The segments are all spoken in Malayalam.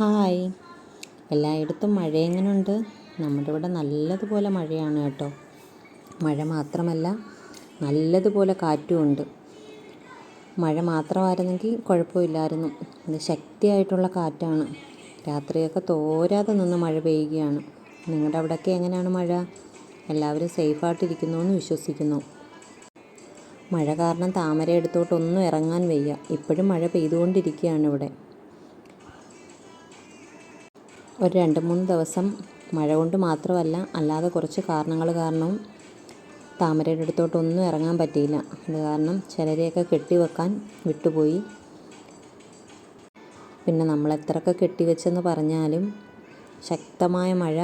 ഹായ്. എല്ലായിടത്തും മഴ എങ്ങനെയുണ്ട് നമ്മുടെ ഇവിടെ നല്ലതുപോലെ മഴയാണ് കേട്ടോ. മഴ മാത്രമല്ല നല്ലതുപോലെ കാറ്റുമുണ്ട്. മഴ മാത്രമായിരുന്നെങ്കിൽ കുഴപ്പമില്ലായിരുന്നു. ഇത് ശക്തിയായിട്ടുള്ള കാറ്റാണ്. രാത്രിയൊക്കെ തോരാതെ നിന്ന് മഴ പെയ്യുകയാണ്. നിങ്ങളുടെ അവിടെയൊക്കെ എങ്ങനെയാണ് മഴ? എല്ലാവരും സേഫായിട്ടിരിക്കുന്നു എന്ന് വിശ്വസിക്കുന്നു. മഴ കാരണം താമര എടുത്തോട്ടൊന്നും ഇറങ്ങാൻ വയ്യ. ഇപ്പോഴും മഴ പെയ്തുകൊണ്ടിരിക്കുകയാണ് ഇവിടെ. ഒരു രണ്ട് മൂന്ന് ദിവസം മഴ കൊണ്ട് മാത്രമല്ല അല്ലാതെ കുറച്ച് കാരണങ്ങൾ കാരണവും താമരയുടെ അടുത്തോട്ടൊന്നും ഇറങ്ങാൻ പറ്റിയില്ല. അത് കാരണം ചിലരെയൊക്കെ കെട്ടിവെക്കാൻ വിട്ടുപോയി. പിന്നെ നമ്മൾ എത്രയൊക്കെ കെട്ടിവെച്ചെന്ന് പറഞ്ഞാലും ശക്തമായ മഴ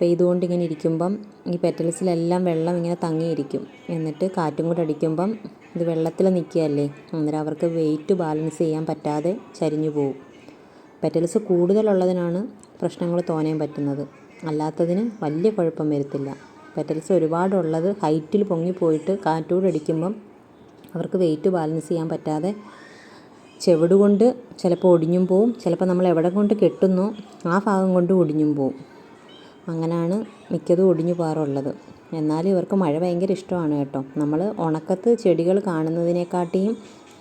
പെയ്തുകൊണ്ടിങ്ങനെ ഇരിക്കുമ്പം ഈ പെറ്റൽസിലെല്ലാം വെള്ളം ഇങ്ങനെ തങ്ങിയിരിക്കും. എന്നിട്ട് കാറ്റും കൂടെ അടിക്കുമ്പം ഇത് വെള്ളത്തിൽ നിൽക്കുകയല്ലേ? അന്നേരം അവർക്ക് വെയിറ്റ് ബാലൻസ് ചെയ്യാൻ പറ്റാതെ ചരിഞ്ഞു പോകും പെറ്റൽസ് കൂടുതലുള്ളതിനാണ് പ്രശ്നങ്ങൾ തോന്നാൻ പറ്റുന്നത്. അല്ലാത്തതിന് വലിയ കുഴപ്പം വരത്തില്ല. പെറ്റൽസ് ഒരുപാടുള്ളത് ഹൈറ്റിൽ പൊങ്ങിപ്പോയിട്ട് കാറ്റൂടെ അടിക്കുമ്പം അവർക്ക് വെയിറ്റ് ബാലൻസ് ചെയ്യാൻ പറ്റാതെ ചെവിടുകൊണ്ട് ചിലപ്പോൾ ഒടിഞ്ഞും പോവും. ചിലപ്പോൾ നമ്മൾ എവിടെ കൊണ്ട് കെട്ടുന്നോ ആ ഭാഗം കൊണ്ട് ഒടിഞ്ഞും പോവും. അങ്ങനെയാണ് മിക്കതും ഒടിഞ്ഞു പോകാറുള്ളത്. എന്നാലും ഇവർക്ക് മഴ ഭയങ്കര ഇഷ്ടമാണ് കേട്ടോ. നമ്മൾ ഉണക്കത്ത് ചെടികൾ കാണുന്നതിനെക്കാട്ടിയും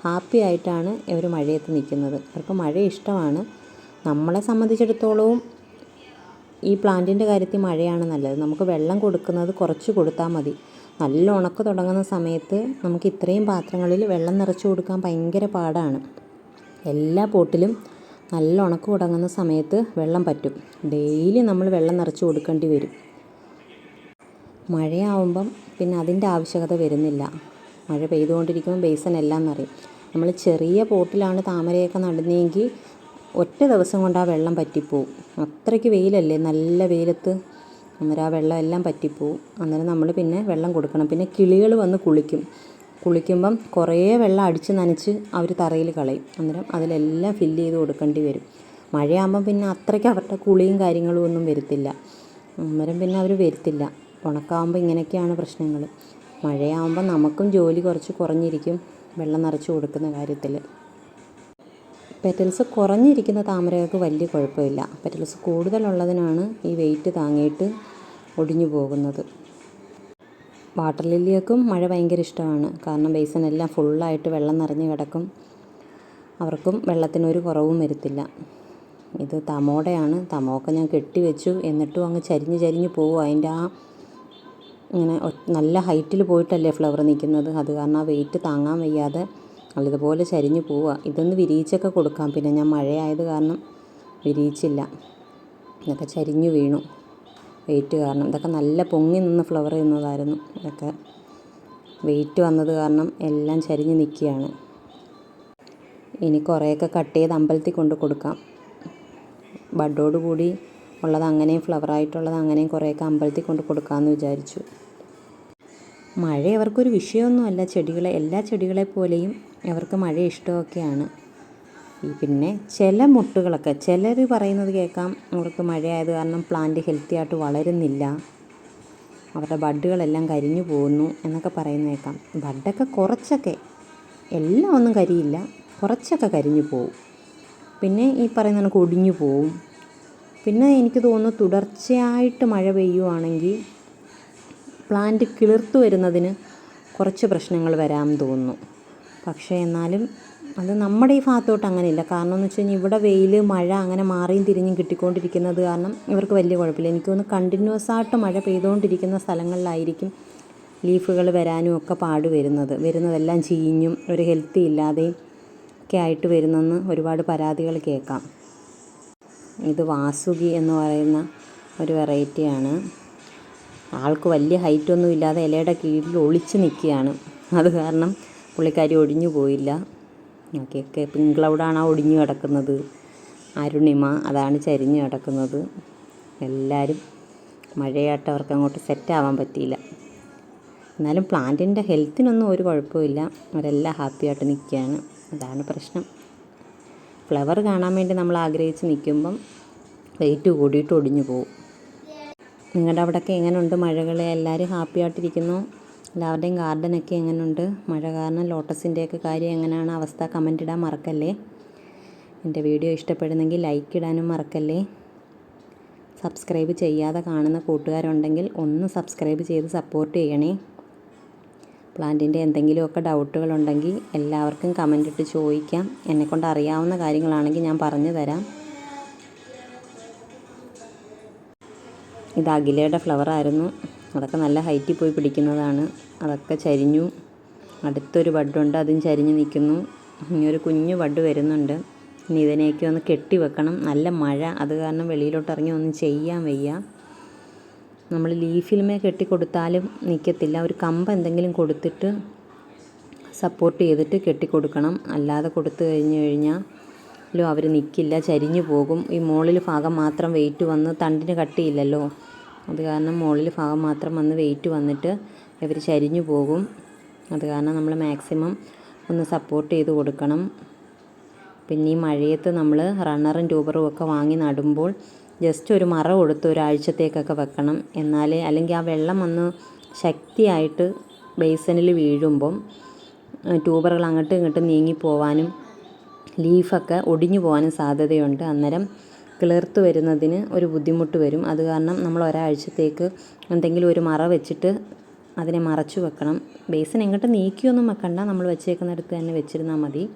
ഹാപ്പി ആയിട്ടാണ് ഇവർ മഴയത്ത് നിൽക്കുന്നത്. അവർക്ക് മഴ ഇഷ്ടമാണ്. നമ്മളെ സംബന്ധിച്ചിടത്തോളവും ഈ പ്ലാന്റിന്റെ കാര്യത്തിൽ മഴയാണ് നല്ലത്. നമുക്ക് വെള്ളം കൊടുക്കുന്നത് കുറച്ച് കൊടുത്താൽ മതി. നല്ല ഉണക്ക് തുടങ്ങുന്ന സമയത്ത് നമുക്ക് ഇത്രയും പാത്രങ്ങളിൽ വെള്ളം നിറച്ച് കൊടുക്കാൻ ഭയങ്കര പാടാണ്. എല്ലാ പോട്ടിലും നല്ല ഉണക്ക് തുടങ്ങുന്ന സമയത്ത് വെള്ളം പറ്റും. ഡെയിലി നമ്മൾ വെള്ളം നിറച്ച് കൊടുക്കേണ്ടി വരും. മഴയാവുമ്പം പിന്നെ അതിന്റെ ആവശ്യകത വരുന്നില്ല. മഴ പെയ്തുകൊണ്ടിരിക്കുമ്പോൾ ബേസൻ എല്ലാം നിറയും. നമ്മൾ ചെറിയ പോട്ടിലാണ് താമരയൊക്കെ നടുന്നതെങ്കിൽ ഒറ്റ ദിവസം കൊണ്ട് ആ വെള്ളം പറ്റിപ്പോവും. അത്രയ്ക്ക് വെയിലല്ലേ? നല്ല വെയിലത്ത് അന്നേരം ആ വെള്ളം എല്ലാം പറ്റിപ്പോവും. അന്നേരം നമ്മൾ പിന്നെ വെള്ളം കൊടുക്കണം. പിന്നെ കിളികൾ വന്ന് കുളിക്കും. കുളിക്കുമ്പം കുറേ വെള്ളം അടിച്ച് നനച്ച് അവർ തറയിൽ കളയും. അന്നേരം അതിലെല്ലാം ഫില്ല് ചെയ്ത് കൊടുക്കേണ്ടി വരും. മഴയാകുമ്പം പിന്നെ അത്രയ്ക്ക് അവരുടെ കുളിയും കാര്യങ്ങളും ഒന്നും വരുത്തില്ല. അന്നേരം പിന്നെ അവർ വരുത്തില്ല. ഉണക്കാകുമ്പോൾ ഇങ്ങനെയൊക്കെയാണ് പ്രശ്നങ്ങൾ മഴയാകുമ്പോൾ നമുക്കും ജോലി കുറച്ച് കുറഞ്ഞിരിക്കും വെള്ളം നിറച്ച് കൊടുക്കുന്ന കാര്യത്തിൽ പെറ്റൽസ് കുറഞ്ഞിരിക്കുന്ന താമരകൾക്ക് വലിയ കുഴപ്പമില്ല. പെറ്റൽസ് കൂടുതലുള്ളതിനാണ് ഈ വെയിറ്റ് താങ്ങിയിട്ട് ഒടിഞ്ഞു പോകുന്നത്. വാട്ടർ ലില്ലിയക്കും മഴ ഭയങ്കര ഇഷ്ടമാണ്. കാരണം ബേസിനെല്ലാം ഫുള്ളായിട്ട് വെള്ളം നിറഞ്ഞു കിടക്കും. അവർക്കും വെള്ളത്തിനൊരു കുറവും വരുത്തില്ല. ഇത് തമോടയാണ്. തമോക്കെ ഞാൻ കെട്ടിവെച്ചു എന്നിട്ടും അങ്ങ് ചരിഞ്ഞ് ചരിഞ്ഞ് പോകും അതിന്റെ ആ ഇങ്ങനെ നല്ല ഹൈറ്റിൽ പോയിട്ടല്ലേ ഫ്ലവർ നിൽക്കുന്നത്. അത് കാരണം ആ വെയിറ്റ് താങ്ങാൻ വയ്യാതെ നല്ലതുപോലെ ചരിഞ്ഞു പോവുക. ഇതൊന്ന് വിരിയിച്ചൊക്കെ കൊടുക്കാം. പിന്നെ ഞാൻ മഴയായത് കാരണം വിരിയിച്ചില്ല. ഇതൊക്കെ ചരിഞ്ഞു വീണു. വെയിറ്റ് കാരണം. ഇതൊക്കെ നല്ല പൊങ്ങി നിന്ന് ഫ്ലവർ ചെയ്യുന്നതായിരുന്നു. ഇതൊക്കെ വെയിറ്റ് വന്നത് കാരണം എല്ലാം ചരിഞ്ഞ് നിൽക്കുകയാണ്. ഇനി കുറേയൊക്കെ കട്ട് ചെയ്ത് അമ്പലത്തിൽ കൊണ്ട് കൊടുക്കാം. ബഡോട് കൂടി ഉള്ളത് അങ്ങനെയും ഫ്ലവറായിട്ടുള്ളത് അങ്ങനെയും കുറേയൊക്കെ അമ്പലത്തിൽ കൊണ്ട് കൊടുക്കാമെന്ന് വിചാരിച്ചു. മഴ അവർക്കൊരു വിഷയമൊന്നുമല്ല. ചെടികളെ എല്ലാ ചെടികളെ പോലെയും അവർക്ക് മഴ ഇഷ്ടമൊക്കെയാണ് പിന്നെ ചില മുട്ടുകളൊക്കെ ചിലർ പറയുന്നത് കേൾക്കാം അവർക്ക് മഴയായത് കാരണം പ്ലാന്റ് ഹെൽത്തി ആയിട്ട് വളരുന്നില്ല. അവരുടെ ബഡുകളെല്ലാം കരിഞ്ഞു പോകുന്നു എന്നൊക്കെ പറയുന്നത് കേൾക്കാം. ബഡൊക്കെ കുറച്ചൊക്കെ എല്ലാം ഒന്നും കരിയില്ല. കുറച്ചൊക്കെ കരിഞ്ഞു പോവും. പിന്നെ ഈ പറയുന്ന കണക്ക് ഒടിഞ്ഞു പോവും. പിന്നെ എനിക്ക് തോന്നുന്നു തുടർച്ചയായിട്ട് മഴ പെയ്യുവാണെങ്കിൽ പ്ലാന്റ് കിളിർത്തു വരുന്നതിന് കുറച്ച് പ്രശ്നങ്ങൾ വരാമെന്ന് തോന്നുന്നു. പക്ഷേ എന്നാലും അത് നമ്മുടെ ഈ ഭാഗത്തോട്ട് അങ്ങനെയില്ല. കാരണം എന്ന് വെച്ച് കഴിഞ്ഞാൽ ഇവിടെ വെയിൽ മഴ അങ്ങനെ മാറിയും തിരിഞ്ഞും കിട്ടിക്കൊണ്ടിരിക്കുന്നത് കാരണം ഇവർക്ക് വലിയ കുഴപ്പമില്ല. എനിക്ക് തോന്നുന്നു കണ്ടിന്യൂസ് ആയിട്ട് മഴ പെയ്തുകൊണ്ടിരിക്കുന്ന സ്ഥലങ്ങളിലായിരിക്കും ലീഫുകൾ വരാനും ഒക്കെ പാട് വരുന്നത്. വരുന്നതെല്ലാം ചീഞ്ഞും ഒരു ഹെൽത്തി ഇല്ലാതെയും ഒക്കെ ആയിട്ട് വരുന്നെന്ന് ഒരുപാട് പരാതികൾ കേൾക്കാം. ഇത് വാസുകി എന്ന് പറയുന്ന ഒരു വെറൈറ്റിയാണ് ആൾക്ക് വലിയ ഹൈറ്റൊന്നും ഇല്ലാതെ ഇലയുടെ കീഴിൽ ഒളിച്ച് നിൽക്കുകയാണ്. അത് കാരണം പുള്ളിക്കാരി ഒടിഞ്ഞു പോയില്ല. ഓക്കെ പിങ്ക് ക്ലൗഡാണ് ആ ഒടിഞ്ഞു കിടക്കുന്നത്. അരുണിമ അതാണ് ചരിഞ്ഞു കിടക്കുന്നത്. എല്ലാവരും മഴയായിട്ട് അവർക്ക് അങ്ങോട്ട് സെറ്റാവാൻ പറ്റിയില്ല. എന്നാലും പ്ലാന്റിന്റെ ഹെൽത്തിനൊന്നും ഒരു കുഴപ്പമില്ല അവരെല്ലാം ഹാപ്പിയായിട്ട് നിൽക്കുകയാണ്. അതാണ് പ്രശ്നം. ഫ്ലവർ കാണാൻ വേണ്ടി നമ്മൾ ആഗ്രഹിച്ച് നിൽക്കുമ്പം വെയിറ്റ് കൂടിയിട്ട് ഒടിഞ്ഞു പോകും നിങ്ങളുടെ അവിടെയൊക്കെ എങ്ങനെയുണ്ട് മഴകൾ എല്ലാവരും ഹാപ്പി ആയിട്ടിരിക്കുന്നു. എല്ലാവരുടെയും ഗാർഡനൊക്കെ എങ്ങനെയുണ്ട് മഴ കാരണം ലോട്ടസിന്റെയൊക്കെ കാര്യം എങ്ങനെയാണ് അവസ്ഥ? കമന്റ് ഇടാൻ മറക്കല്ലേ? എന്റെ വീഡിയോ ഇഷ്ടപ്പെടുന്നെങ്കിൽ ലൈക്ക് ഇടാനും മറക്കല്ലേ? സബ്സ്ക്രൈബ് ചെയ്യാതെ കാണുന്ന കൂട്ടുകാരുണ്ടെങ്കിൽ ഒന്ന് സബ്സ്ക്രൈബ് ചെയ്ത് സപ്പോർട്ട് ചെയ്യണേ. പ്ലാന്റിന്റെ എന്തെങ്കിലുമൊക്കെ ഡൗട്ടുകളുണ്ടെങ്കിൽ എല്ലാവർക്കും കമന്റ് ഇട്ട് ചോദിക്കാം. എന്നെക്കൊണ്ട് അറിയാവുന്ന കാര്യങ്ങളാണെങ്കിൽ ഞാൻ പറഞ്ഞു തരാം ഇത് അഖിലയുടെ ഫ്ലവറായിരുന്നു അതൊക്കെ നല്ല ഹൈറ്റിൽ പോയി പിടിക്കുന്നതാണ്. അതൊക്കെ ചരിഞ്ഞു. അടുത്തൊരു ബഡുണ്ട് അതും ചരിഞ്ഞ് നിൽക്കുന്നു. ഇനി ഒരു കുഞ്ഞു ബഡ് വരുന്നുണ്ട്. ഇനി ഇതിനെയൊക്കെ ഒന്ന് കെട്ടി വെക്കണം. നല്ല മഴ. അത് കാരണം വെളിയിലോട്ട് ഇറങ്ങി ഒന്നും ചെയ്യാൻ വയ്യ. നമ്മൾ ലീഫിലുമേ കെട്ടി കൊടുത്താലും നിൽക്കത്തില്ല. ഒരു കമ്പ് എന്തെങ്കിലും കൊടുത്തിട്ട് സപ്പോർട്ട് ചെയ്തിട്ട് കെട്ടി കൊടുക്കണം. അല്ലാതെ കൊടുത്തു കഴിഞ്ഞ് കഴിഞ്ഞാലും അവർ നിൽക്കില്ല ചരിഞ്ഞു പോകും. ഈ മുകളിൽ ഭാഗം മാത്രം വെയിറ്റ് വന്ന് തണ്ടിന് കട്ടിയില്ലല്ലോ. അത് കാരണം മുകളിൽ ഭാഗം മാത്രം വന്ന് വെയിറ്റ് വന്നിട്ട് ഇവർ ചരിഞ്ഞു പോകും. അത് കാരണം നമ്മൾ മാക്സിമം ഒന്ന് സപ്പോർട്ട് ചെയ്ത് കൊടുക്കണം. പിന്നെ ഈ മഴയത്ത് നമ്മൾ റണ്ണറും ട്യൂബറും ഒക്കെ വാങ്ങി നടുമ്പോൾ ജസ്റ്റ് ഒരു മറ കൊടുത്ത് ഒരാഴ്ചത്തേക്കൊക്കെ വെക്കണം. എന്നാലേ അല്ലെങ്കിൽ ആ വെള്ളം വന്ന് ശക്തിയായിട്ട് ബേസനിൽ വീഴുമ്പം ട്യൂബറുകൾ അങ്ങോട്ടും ഇങ്ങോട്ടും നീങ്ങി പോവാനും ലീഫൊക്കെ ഒടിഞ്ഞു പോകാനും സാധ്യതയുണ്ട്. അന്നേരം കിളിർത്ത് വരുന്നതിന് ഒരു ബുദ്ധിമുട്ട് വരും. അത് കാരണം നമ്മൾ ഒരാഴ്ചത്തേക്ക് എന്തെങ്കിലും ഒരു മറ വെച്ചിട്ട് അതിനെ മറച്ചു വെക്കണം. ബേസിൻ എങ്ങോട്ട് നീക്കിയൊന്നും വെക്കണ്ട. നമ്മൾ വെച്ചേക്കുന്നിടത്ത് തന്നെ വെച്ചിരുന്നാൽ മതി.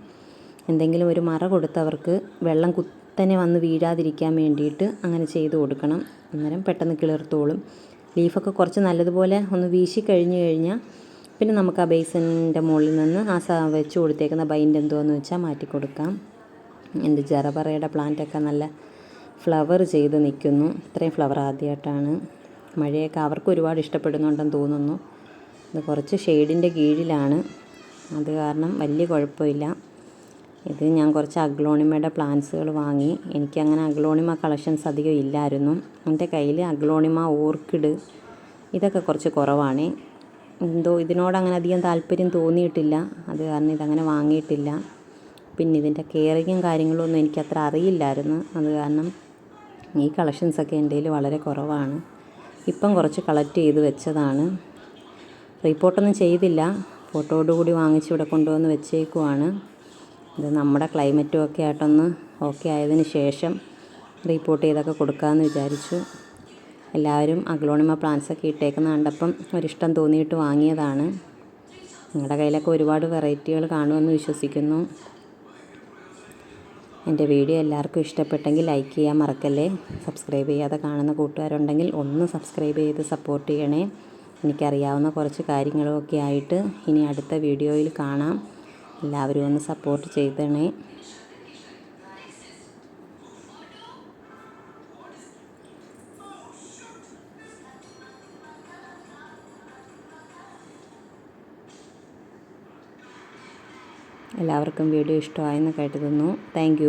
എന്തെങ്കിലും ഒരു മറ കൊടുത്തവർക്ക് വെള്ളം കുത്തനെ വന്ന് വീഴാതിരിക്കാൻ വേണ്ടിയിട്ട് അങ്ങനെ ചെയ്ത് കൊടുക്കണം. അന്നേരം പെട്ടെന്ന് കിളിർത്തോളും. ലീഫൊക്കെ കുറച്ച് നല്ലതുപോലെ ഒന്ന് വീശി കഴിഞ്ഞു കഴിഞ്ഞാൽ പിന്നെ നമുക്ക് ആ ബേസിന്റെ മുകളിൽ നിന്ന് ആ വെച്ച് കൊടുത്തേക്കുന്ന ബൈൻഡ് എന്തുവാന്ന് വെച്ചാൽ മാറ്റി കൊടുക്കാം. എന്റെ ജറബറയുടെ പ്ലാന്റൊക്കെ നല്ല ഫ്ലവർ ചെയ്ത് നിൽക്കുന്നു. ഇത്രയും ഫ്ലവർ ആദ്യമായിട്ടാണ്. മഴയൊക്കെ അവർക്ക് ഒരുപാട് ഇഷ്ടപ്പെടുന്നുണ്ടെന്ന് തോന്നുന്നു. ഇത് കുറച്ച് ഷെയ്ഡിന്റെ കീഴിലാണ്. അത് കാരണം വലിയ കുഴപ്പമില്ല. ഇത് ഞാൻ കുറച്ച് അഗ്ലോണിമയുടെ പ്ലാന്റ്സുകൾ വാങ്ങി. എനിക്കങ്ങനെ അഗ്ലോണിമ കളക്ഷൻസ് അധികം ഇല്ലായിരുന്നു. എന്റെ കയ്യിൽ അഗ്ലോണിമ ഓർക്കിഡ് ഇതൊക്കെ കുറച്ച് കുറവാണ്. എന്തോ ഇതിനോട് അങ്ങനെ അധികം താല്പര്യം തോന്നിയിട്ടില്ല. അത് കാരണം ഇതങ്ങനെ വാങ്ങിയിട്ടില്ല. പിന്നെ ഇതിന്റെ കെയറിങ്ങും കാര്യങ്ങളൊന്നും എനിക്കത്ര അറിയില്ലായിരുന്നു. അത് കാരണം ഈ കളക്ഷൻസൊക്കെ എന്റെ കയ്യിൽ വളരെ കുറവാണ്. ഇപ്പം കുറച്ച് കളക്ട് ചെയ്ത് വെച്ചതാണ്. റിപ്പോർട്ടൊന്നും ചെയ്തില്ല. ഫോട്ടോയോടുകൂടി വാങ്ങിച്ച് ഇവിടെ കൊണ്ടുവന്ന് വെച്ചേക്കുവാണ്. ഇത് നമ്മുടെ ക്ലൈമറ്റും ഒക്കെ ആയിട്ടൊന്ന് ഓക്കെ ആയതിന് ശേഷം റിപ്പോർട്ട് ചെയ്തൊക്കെ കൊടുക്കാമെന്ന് വിചാരിച്ചു. എല്ലാവരും അഗ്ലോണിമ പ്ലാന്റ്സൊക്കെ ഇട്ടേക്കുന്ന കണ്ടപ്പം ഒരിഷ്ടം തോന്നിയിട്ട് വാങ്ങിയതാണ്. നിങ്ങളുടെ കയ്യിലൊക്കെ ഒരുപാട് വെറൈറ്റികൾ കാണുമെന്ന് വിശ്വസിക്കുന്നു. എന്റെ വീഡിയോ എല്ലാവർക്കും ഇഷ്ടപ്പെട്ടെങ്കിൽ ലൈക്ക് ചെയ്യാൻ മറക്കല്ലേ? സബ്സ്ക്രൈബ് ചെയ്യാതെ കാണുന്ന കൂട്ടുകാരുണ്ടെങ്കിൽ ഒന്ന് സബ്സ്ക്രൈബ് ചെയ്ത് സപ്പോർട്ട് ചെയ്യണേ. എനിക്കറിയാവുന്ന കുറച്ച് കാര്യങ്ങളൊക്കെ ആയിട്ട് ഇനി അടുത്ത വീഡിയോയിൽ കാണാം. എല്ലാവരും ഒന്ന് സപ്പോർട്ട് ചെയ്തണേ. എല്ലാവർക്കും വീഡിയോ ഇഷ്ടമായെന്ന് കരുതുന്നു. താങ്ക്